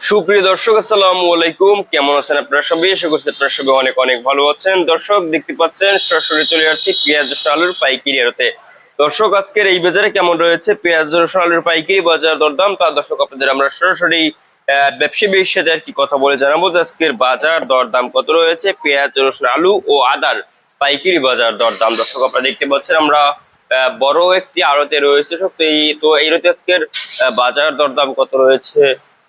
সুপ্রিয় দর্শক, আসসালামু আলাইকুম। কেমন আছেন আপনারা সবাই? আশা করছি আপনারা সবাই অনেক অনেক ভালো আছেন। দর্শক, দেখতে পাচ্ছেন, সরাসরি চলে আসছি পেঁয়াজ রসুন আলুর পাইকারি আড়তে দর্শক, আজকের এই বাজারে কেমন রয়েছে? পেঁয়াজ রসুন আলুর পাইকারি বাজার দরদাম। তা দর্শক, আপনাদের আমরা সরাসরি ব্যবসায়ীর সাথে আর কি কথা বলে জানাব যে আজকের বাজার দরদাম কত রয়েছে? পেঁয়াজ রসুন আলু ও আদার পাইকারি বাজার দরদাম। দর্শক, আপনারা দেখতে পাচ্ছেন আমরা বড় একটি আড়তে রয়েছে। সত্যি তো এই রতে আজকের বাজার দরদাম কত রয়েছে?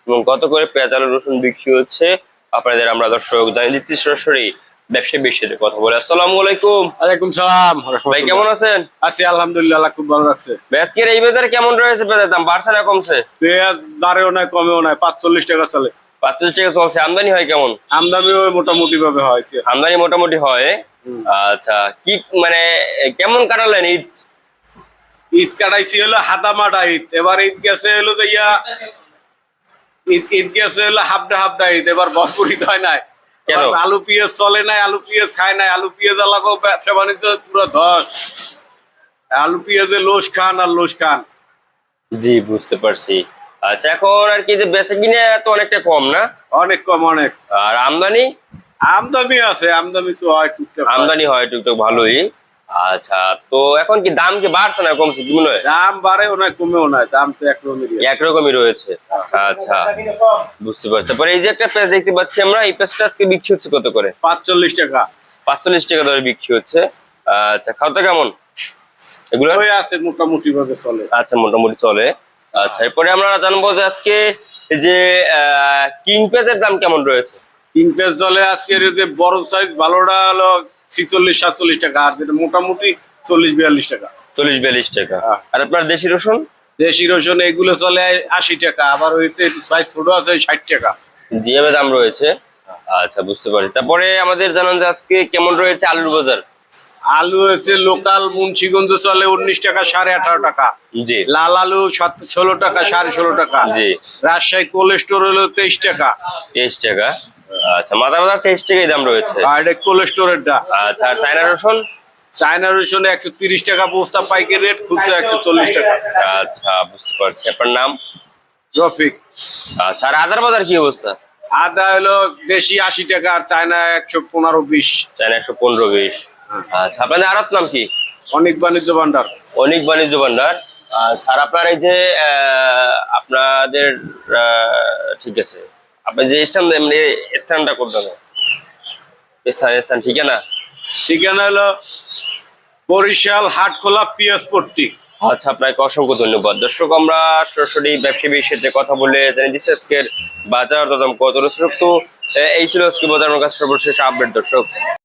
এবং কত করে পেঁয়াজ আলু রসুন বিক্রি হচ্ছে? আপনাদের আমরা দর্শক জানিয়ে দিচ্ছি সরাসরি ব্যবসায়ী বিষয়ে কথা বলে। আসসালামু আলাইকুম। আলাইকুম সালাম ভাই কেমন আছেন? আছি আলহামদুলিল্লাহ আল্লাহ খুব ভালো লাগছে আজকের এই বাজারে কেমন রয়েছে পেঁয়াজের দাম? বাড়ছে না কমছে? পেঁয়াজ বাড়েও নাই কমেও নাই পাঁচচল্লিশ টাকা চলে। পাঁচত্রিশ টাকা চলছে আমদানি হয় কেমন? আমদানি মোটামুটি ভাবে হয় আমদানি মোটামুটি হয়। আচ্ছা কি মানে কেমন কাটালেন ঈদ? ঈদ কাটাইছি হলো হাতামাটা ঈদ। এবার ঈদ গেছে হলো যে ইয়া ঈদ ঈদ গেছে হলো হাফডা হাফডা ঈদ এবার ভরপুর ঈদ হয় নাই। আলু পেঁয়াজ চলে নাই আলু পেঁয়াজ খায় নাই আলু পেঁয়াজ এলাকাও ব্যবসা বাণিজ্য পুরো ধস। আলু পেঁয়াজে লোস খান আর লোস খান। জি বুঝতে পারছি। আচ্ছা এখন আর কি যে বেচে কিনে তো অনেকটা কম না? অনেক কম অনেক। আর আমদানি? আমদানি আছে আমদানি তো হয় টুকটাক। আমদানি হয় টুকটাক ভালোই। আচ্ছা তো এখন কি দাম কি বাড়ছে না কমছে? কি মনে হয়? দাম বাড়েও নাই কমেও নাই দাম তো একরকমই একরকমই রয়েছে। আচ্ছা বুঝতে পারছি। পরে এই যে একটা পেজ দেখতে পাচ্ছি আমরা এই পেজটা আজকে বিক্রি হচ্ছে কত করে? পাঁচচল্লিশ টাকা। পাঁচচল্লিশ টাকা দরে বিক্রি হচ্ছে। আচ্ছা খাওয়াটা কেমন? এগুলো? হয়ে আছে মোটামুটি ভাবে চলে। আচ্ছা মোটামুটি চলে। আচ্ছা এরপরে আমরা জানব যে আজকে এই যে কিং পেজের দাম কেমন রয়েছে? তিন পেজ চলে আজকের যে বড় সাইজ ভালোটা হলো ছিচল্লিশ সাতচল্লিশ টাকা আর যেটা মোটামুটি চল্লিশ বিয়াল্লিশ টাকা। চল্লিশ বিয়াল্লিশ টাকা। হ্যাঁ। আর আপনার দেশি রসুন? দেশি রসুন এগুলো চলে আশি টাকা আবার হয়েছে সাইজ ছোট আছে ষাট টাকা। জিএমএ দাম রয়েছে। আচ্ছা বুঝতে পারছি। তারপরে আমাদের জানান যে আজকে কেমন রয়েছে আলুর বাজার? আলু হয়েছে লোকাল মুন্সিগঞ্জ চলে উনিশ টাকা সাড়ে আঠারো টাকা। জি। লাল আলু ষোলো টাকা সাড়ে ষোলো টাকা। জি। রাজশাহী কোলেস্টোর হলো তেইশ টাকা। তেইশ টাকা। আচ্ছা মাথা বাজার তেইশ টাকাই দাম রয়েছে? আর এটা কোলেস্টোরেরটা আচ্ছা আর চায়না রসুন? চায়না রসুন একশো তিরিশ টাকা বস্তা পাইকারি রেট খুচরা একশো চল্লিশ টাকা। আচ্ছা বুঝতে পারছি। আপনার নাম? রফিক। আচ্ছা আর আদার বাজার কি অবস্থা? আদা হলো দেশি আশি টাকা আর চায়না একশো পনেরো বিশ। চায়না একশো পনেরো বিশ। আচ্ছা আপনাদের আড়ত নাম কি? অনেক বাণিজ্য ভান্ডার। অনেক বাণিজ্য ভান্ডার। আচ্ছা আর আপনার এই যে আপনাদের ঠিক আছে। আপনার যে স্থান এমনি স্থানটা করবেন হবে স্থান স্থান ঠিক না ঠিকানা হলো বরিশাল হাটখোলা পিএস পট্টি। আচ্ছা আপনাকে অসংখ্য ধন্যবাদ। দর্শক আমরা সরাসরি ব্যবসায়ী বিষয়ে কথা বলে জানিয়ে দিচ্ছি আজকের বাজার দাম কত দর্শক তো এই ছিল আজকে বাজার আমার কাছে সর্বশেষ আপডেট দর্শক।